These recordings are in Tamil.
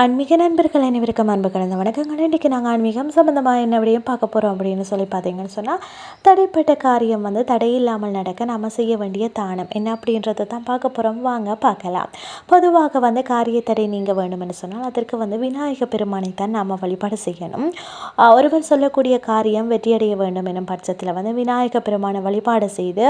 ஆன்மீக நண்பர்கள் அனைவருக்கும் அன்பு கலந்த வணக்கங்கள். இன்றைக்கி நாங்கள் ஆன்மீகம் சம்மந்தமாக என்ன விடையும் பார்க்க போகிறோம் அப்படின்னு சொல்லி பார்த்தீங்கன்னு சொன்னால் தடைப்பட்ட காரியம் வந்து தடையில்லாமல் நடக்க நம்ம செய்ய வேண்டிய தானம். என்ன அப்படின்றத தான் பார்க்க போகிறோம் வாங்க பார்க்கலாம். பொதுவாக வந்து காரிய தடை நீங்கள் வேண்டும்னு சொன்னால் அதற்கு வந்து விநாயக பெருமானை தான் நாம் வழிபாடு செய்யணும். ஒருவர் சொல்லக்கூடிய காரியம் வெற்றியடைய வேண்டும் எனும் பட்சத்தில் வந்து விநாயக பெருமானை வழிபாடு செய்து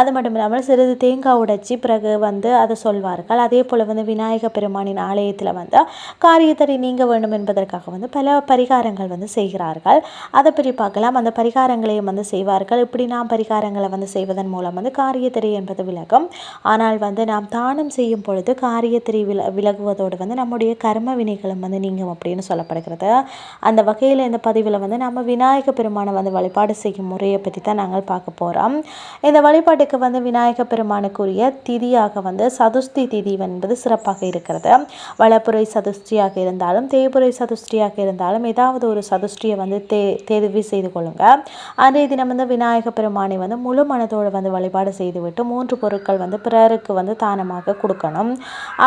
அது மட்டும் இல்லாமல் சிறிது தேங்காய் உடைச்சி பிறகு வந்து அதை சொல்வார்கள். அதே போல் வந்து விநாயக பெருமானின் ஆலயத்தில் வந்து காரியத்தடை நீங்க வேண்டும் என்பதற்காக வந்து பல பரிகாரங்கள் வந்து செய்கிறார்கள். அதை பற்றி பார்க்கலாம். அந்த பரிகாரங்களையும் வந்து செய்வார்கள். இப்படி நாம் பரிகாரங்களை வந்து செய்வதன் மூலம் வந்து காரியத்தடை என்பது விலகும். ஆனால் வந்து நாம் தானம் செய்யும் பொழுது காரியத்திரை வில விலகுவதோடு வந்து நம்முடைய கர்ம வினைகளும் வந்து நீங்கும் அப்படின்னு சொல்லப்படுகிறது. அந்த வகையில் இந்த பதிவில் வந்து நம்ம விநாயக பெருமானை வந்து வழிபாடு செய்யும் முறையை பற்றி தான் நாங்கள் பார்க்க போகிறோம் இந்த வழிபாட்டுக்கு வந்து விநாயக பெருமானுக்குரிய திதியாக வந்து சதுஸ்தி திதி என்பது சிறப்பாக இருக்கிறது. வளப்புரை சதுஸ்தி சதுஷ்டியாக இருந்தாலும் தேய்புரை சதுஷ்டியாக இருந்தாலும் ஏதாவது ஒரு சதுஷ்டியை வந்து தே தேர்வு செய்து கொள்ளுங்க. அதே தினம் வந்து விநாயக பெருமானை வந்து முழு மனதோடு வந்து வழிபாடு செய்துவிட்டு மூன்று பொருட்கள் வந்து பிறருக்கு வந்து தானமாக கொடுக்கணும்.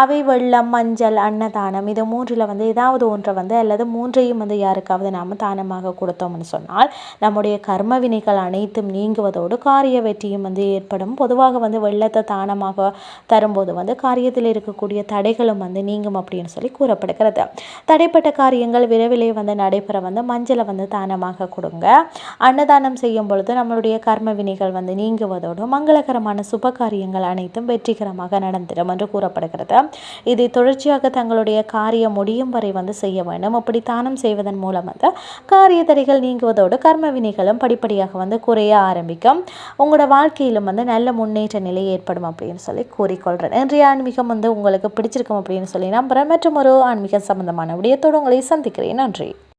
அவை வெள்ளம் மஞ்சள் அன்னதானம் இது மூன்றில் வந்து ஏதாவது ஒன்றை வந்து அல்லது மூன்றையும் வந்து யாருக்காவது நாம் தானமாக கொடுத்தோம்னு சொன்னால் நம்முடைய கர்ம வினைகள் அனைத்தும் நீங்குவதோடு காரிய வெற்றியும் வந்து ஏற்படும். பொதுவாக வந்து வெள்ளத்தை தானமாக தரும்போது வந்து காரியத்தில் இருக்கக்கூடிய தடைகளும் வந்து நீங்கும் அப்படின்னு சொல்லி கூறப்படுகிறது. இருக்கிறது தடைப்பட்ட காரியங்கள் விரைவிலே வந்து நடைபெற வந்து மஞ்சளை வந்து தானமாக கொடுங்க. அன்னதானம் செய்யும் பொழுது நம்மளுடைய கர்ம வினைகள் வந்து நீங்குவதோடு மங்களகரமான சுப காரியங்கள் அனைத்தும் வெற்றிகரமாக நடந்திடும் என்று கூறப்படுகிறது. இதை தொடர்ச்சியாக தங்களுடைய காரியம் முடியும் வரை வந்து செய்ய வேண்டும். அப்படி தானம் செய்வதன் மூலம் வந்து காரிய தடைகள் நீங்குவதோடு கர்ம வினைகளும் படிப்படியாக வந்து குறைய ஆரம்பிக்கும். உங்களோட வாழ்க்கையிலும் வந்து நல்ல முன்னேற்ற நிலை ஏற்படும் அப்படின்னு சொல்லி கூறிக்கொள்கிறேன் இன்றைய ஆன்மீகம் வந்து உங்களுக்கு பிடிச்சிருக்கும் அப்படின்னு சொல்லி நம்புகிறேன் மற்றும் ஒரு ஆன்மீக சம்பந்தமான விடயத்தோடு உங்களை சந்திக்கிறேன். நன்றி.